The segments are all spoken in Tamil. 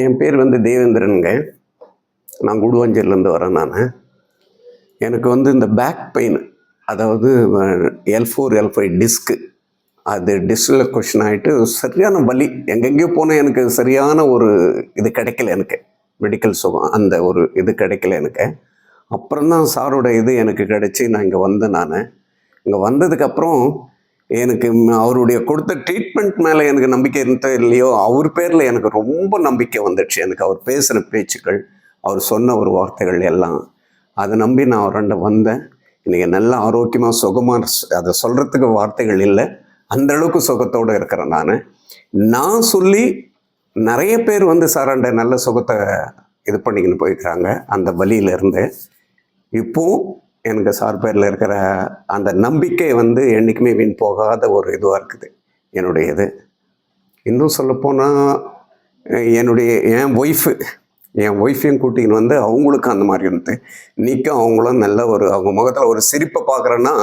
என் பேர் வந்து தேவேந்திரனுங்க. நான் குடுவாஞ்சேரிலேருந்து வரேன் நான். எனக்கு வந்து இந்த பேக் பெயின் அதாவது எல் ஃபோர் எல் ஃபைவ் டிஸ்க்கு அது டிஸ்கில் கொஷின் ஆகிட்டு சரியான வலி. எங்கெங்கேயோ போனால் எனக்கு சரியான ஒரு இது கிடைக்கல எனக்கு. மெடிக்கல் சுகம் அந்த ஒரு இது கிடைக்கல எனக்கு. அப்புறம் தான் சாரோட இது எனக்கு கிடைச்சி நான் இங்கே வந்தேன் நான். இங்கே வந்ததுக்கப்புறம் எனக்கு அவருடைய கொடுத்த ட்ரீட்மெண்ட் மேலே எனக்கு நம்பிக்கை இருந்தோ இல்லையோ அவர் பேரில் எனக்கு ரொம்ப நம்பிக்கை வந்துடுச்சு. எனக்கு அவர் பேசுகிற பேச்சுக்கள் அவர் சொன்ன ஒரு வார்த்தைகள் எல்லாம் அதை நம்பி நான் அவர்கிட்ட வந்தேன். இன்றைக்கி நல்ல ஆரோக்கியமாக சுகமாக அதை சொல்கிறதுக்கு வார்த்தைகள் இல்லை. அந்த அளவுக்கு சுகத்தோடு இருக்கிறேன் நான். நான் சொல்லி நிறைய பேர் வந்து சாராண்ட நல்ல சுகத்தை இது பண்ணிக்கின்னு போயிருக்கிறாங்க. அந்த வழியிலேருந்து இப்போது எனக்கு சார் பேரில் இருக்கிற அந்த நம்பிக்கை வந்து என்றைக்குமே வீண் போகாத ஒரு இதுவாக இருக்குது. என்னுடைய இது இன்னும் சொல்லப்போனால் என்னுடைய என் ஒய்ஃபு என் ஒய்ஃபையும் கூட்டின்னு வந்து அவங்களுக்கும் அந்த மாதிரி இருந்து நீக்கும் அவங்களும் நல்ல ஒரு அவங்க முகத்தில் ஒரு சிரிப்பை பார்க்குறேன்னா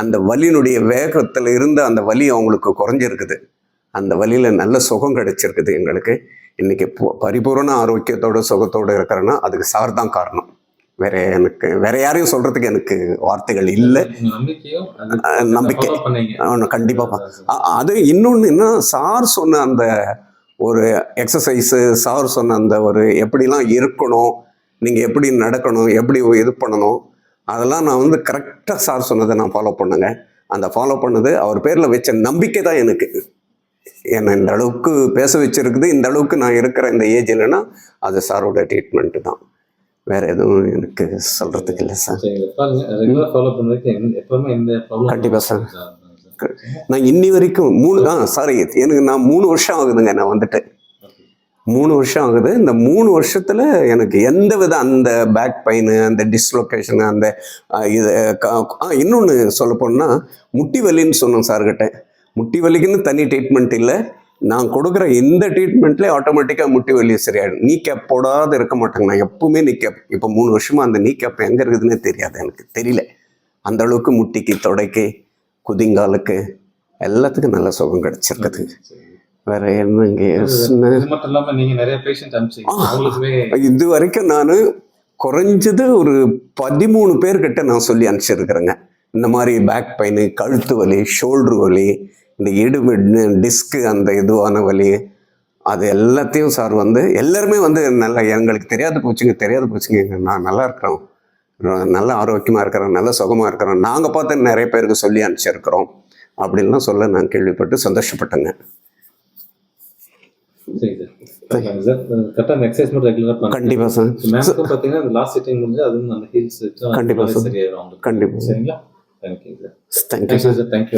அந்த வலியினுடைய வேகத்தில் இருந்து அந்த வலி அவங்களுக்கு குறைஞ்சிருக்குது. அந்த வலியில் நல்ல சுகம் கிடைச்சிருக்குது எங்களுக்கு. இன்றைக்கி பரிபூர்ண ஆரோக்கியத்தோட சுகத்தோடு இருக்கிறேன்னா அதுக்கு சார் தான் காரணம். வேற எனக்கு வேற யாரையும் சொல்கிறதுக்கு எனக்கு வார்த்தைகள் இல்லை. நம்பிக்கை. கண்டிப்பாக அது இன்னொன்று என்ன சார் சொன்ன அந்த ஒரு எக்ஸசைஸு சார் சொன்ன அந்த ஒரு எப்படிலாம் இருக்கணும் நீங்கள் எப்படி நடக்கணும் எப்படி இது பண்ணணும் அதெல்லாம் நான் வந்து கரெக்டாக சார் சொன்னதை நான் ஃபாலோ பண்ணுங்க. அந்த ஃபாலோ பண்ணது அவர் பேரில் வச்ச நம்பிக்கை தான் எனக்கு. என்னை இந்த அளவுக்கு பேச வச்சிருக்குது இந்த அளவுக்கு நான் இருக்கிற இந்த ஏஜ் இல்லைன்னா அது சாரோட ட்ரீட்மெண்ட்டு தான். வேறு எதுவும் எனக்கு சொல்கிறதுக்கு இல்லை சார். சரிங்க பாருங்க ரெகுலரா ஃபாலோ பண்றதுக்கு எந்த- எப்பவுமே எந்த ப்ராப்ளம் கண்டிப்பா சார். நான் இன்னி வரைக்கும் மூணு ஆ சாரி எனக்கு நான் மூணு வருஷம் ஆகுதுங்க நான் வந்துட்டு மூணு வருஷம் ஆகுது. இந்த மூணு வருஷத்தில் எனக்கு எந்த வித அந்த பேக் பெயின் அந்த டிஸ்லொகேஷன் அந்த இது இன்னொன்று சொல்ல போனால் முட்டி வலின்னு சொன்னோம் சார்கிட்ட. முட்டி வலிக்குன்னு தனி ட்ரீட்மெண்ட் இல்லை. நான் கொடுக்குற இந்த ட்ரீட்மெண்ட்லேயே ஆட்டோமேட்டிக்காக முட்டி வலி சரியாயிடும். நீ கேப் போடாத இருக்க மாட்டேங்க. நான் எப்பவுமே நீ கேப் இப்போ மூணு வருஷமாக அந்த நீ கேப் எங்கே இருக்குதுன்னே தெரியாது எனக்கு. தெரியல. அந்த அளவுக்கு முட்டிக்கு தொடைக்கு குதிங்காலுக்கு எல்லாத்துக்கும் நல்ல சுகம் கிடைச்சிருக்குது. வேற என்ன இங்கே இது மட்டும் இல்லாம நீங்க நிறைய பேஷண்ட் அனுப்பிச்சீங்க ஆ. அவங்களுக்குமே இது வரைக்கும் நான் குறைஞ்சது ஒரு பதிமூணு பேர்கிட்ட நான் சொல்லி அனுப்பிச்சிருக்கிறேங்க. இந்த மாதிரி பேக் பெயின் கழுத்து வலி ஷோல்டர் வலி இந்த இடுப்பு டிஸ்க்கு அந்த இதுவான வலி அது எல்லாத்தையும் சார் வந்து எல்லாருமே வந்து நல்லா எங்களுக்கு தெரியாது போச்சுங்க தெரியாது போச்சுங்க. நான் நல்லா இருக்கிறோம். நல்ல ஆரோக்கியமாக இருக்கிறோம் நல்ல சுகமாக இருக்கிறோம். நாங்கள் பார்த்து நிறைய பேருக்கு சொல்லி அனுப்பிச்சிருக்கிறோம். அப்படின்லாம் சொல்ல நான் கேள்விப்பட்டு சந்தோஷப்பட்டேங்க. சரி சார் கண்டிப்பா சார். கண்டிப்பா. Sir thank you sir thank you